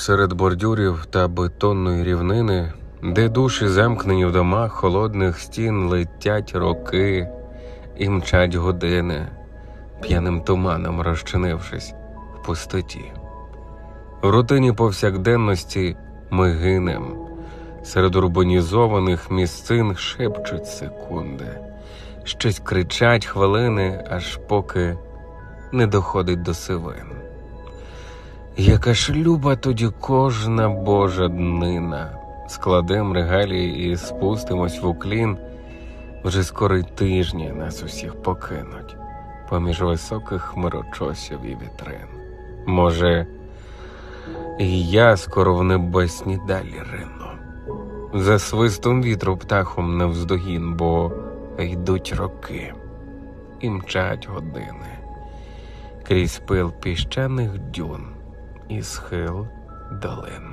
серед бордюрів та бетонної рівнини, де душі замкнені в домах холодних стін летять роки і мчать години, п'яним туманом розчинившись в пустоті. В рутині повсякденності ми гинем, серед урбанізованих місцин шепчуть секунди, щось кричать хвилини, аж поки не доходить до сивин. Яка ж люба тоді кожна божа днина. Складем регалії і спустимось в уклін. Вже скоро й тижні нас усіх покинуть поміж високих хмарочосів і вітрин. Може, і я скоро в небесні далі рину. За свистом вітру птахом невздогін, бо йдуть роки і мчать години крізь пил піщаних дюн і схил долин.